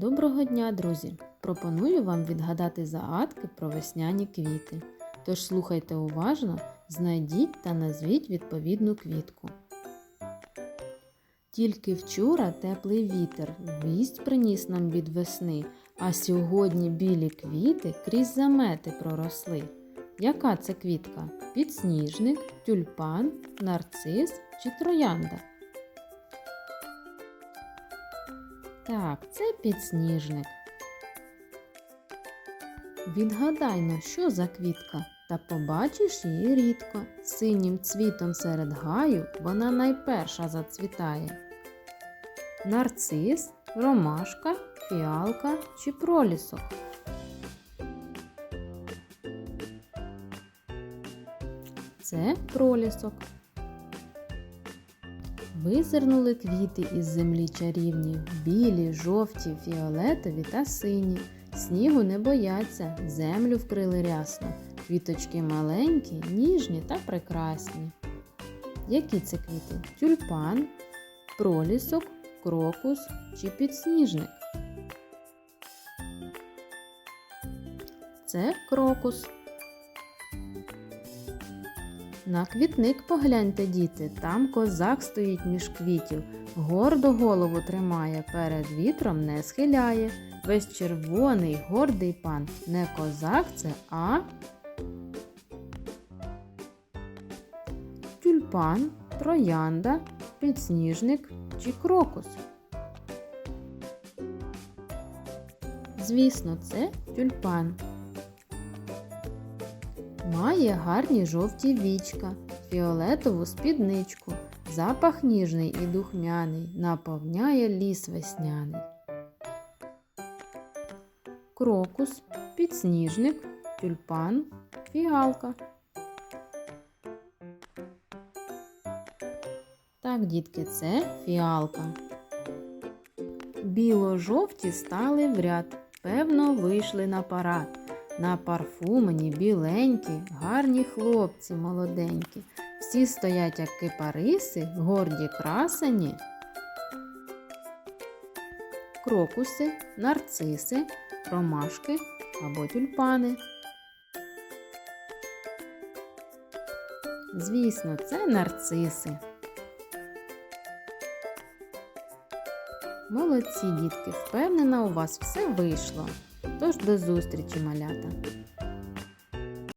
Доброго дня, друзі! Пропоную вам відгадати загадки про весняні квіти. Тож слухайте уважно, знайдіть та назвіть відповідну квітку. Тільки вчора теплий вітер вість приніс нам від весни, а сьогодні білі квіти крізь замети проросли. Яка це квітка? Підсніжник, тюльпан, нарцис чи троянда? Так, це підсніжник. Відгадай на що за квітка, та побачиш її рідко. Синім цвітом серед гаю вона найперша зацвітає. Нарцис, ромашка, фіалка чи пролісок. Це пролісок. Визирнули квіти із землі чарівні, білі, жовті, фіолетові та сині. Снігу не бояться, землю вкрили рясно. Квіточки маленькі, ніжні та прекрасні. Які це квіти? Тюльпан, пролісок, крокус чи підсніжник? Це крокус. На квітник погляньте, діти, там козак стоїть між квітів, гордо голову тримає, перед вітром не схиляє. Весь червоний, гордий пан, не козак це, а тюльпан, троянда, підсніжник чи крокус. Звісно, це тюльпан. Має гарні жовті вічка, фіолетову спідничку, запах ніжний і духмяний, наповняє ліс весняний. Крокус, підсніжник, тюльпан, фіалка. Так, дітки, це фіалка. Біло-жовті стали в ряд, певно, вийшли на парад. На парфумені біленькі, гарні хлопці молоденькі. Всі стоять, як кипариси, горді красені. Крокуси, нарциси, ромашки або тюльпани. Звісно, це нарциси. Молодці, дітки, впевнена, у вас все вийшло. Тож до зустрічі, малята!